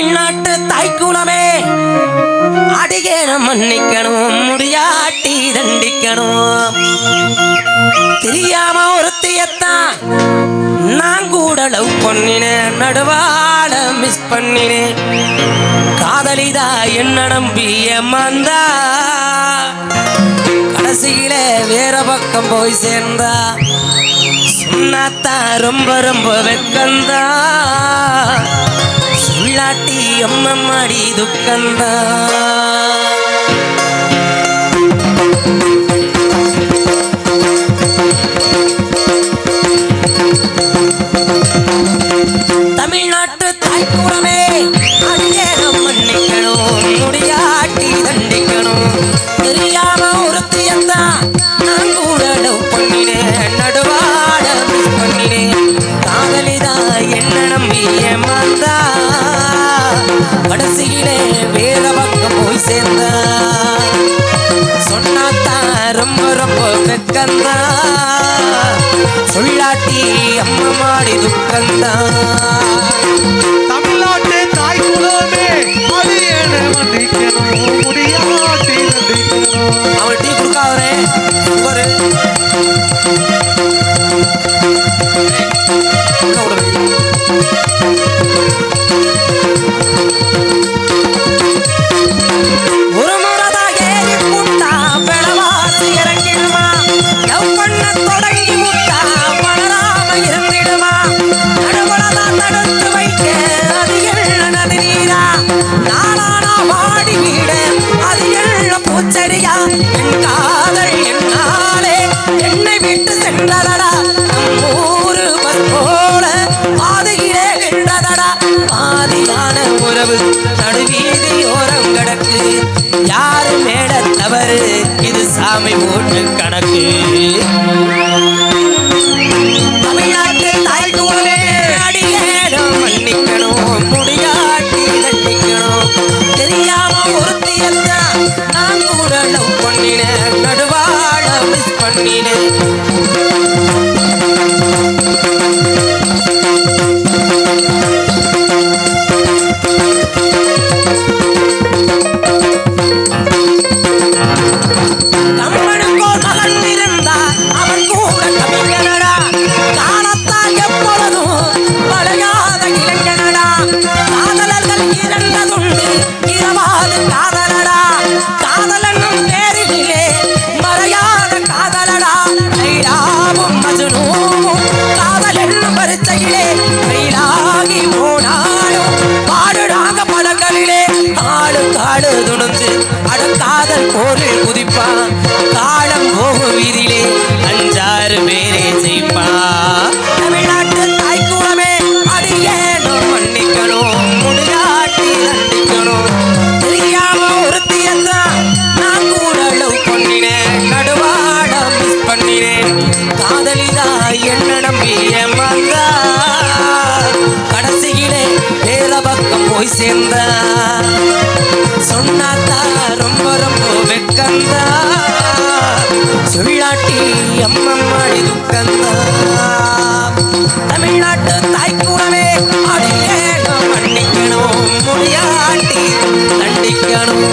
தமிழ்நாட்டு தாய்க்குளமே அடியேன மன்னிக்கணும் முடியாட்டி தண்டிக்கணும். தெரியாம ஒருத்தியத்தான் நான் கூட லவ் பண்ணினேன் நடுவால மிஸ் பண்ணினேன். காதலிதா என்ன நம்பி ஏமாந்தா கடைசியில வேற பக்கம் போய் சேர்ந்தா. சொன்னாத்தான் ரொம்ப ரொம்ப வெக்கந்தா. சொல்லாட்டி அம்மம்மாடி துக்கந்தா மாடி யாரு மேல தவறு. இது சாமி போட்டு கணக்கு. தமிழ்நாட்டு தாய்க்குளமே அடியேனும் மன்னிக்கணும். முடியாட்டி தண்டிக்கணும் தெரியாம ஒருத்தியத்தான் நான் கூட லவ் பண்ணினேன். நடுவாட மிஸ் பண்ணினேன். இரவாது சேர்ந்தா சொன்னாத்தா ரொம்ப ரொம்ப வெக்கந்தா. சொல்லாட்டி அம்மம்மாடி துக்கந்தா. தமிழ்நாட்டு தாய்க்குறவே அடியேனும் மன்னிக்கணும் முடியாட்டி தண்டிக்கணும்.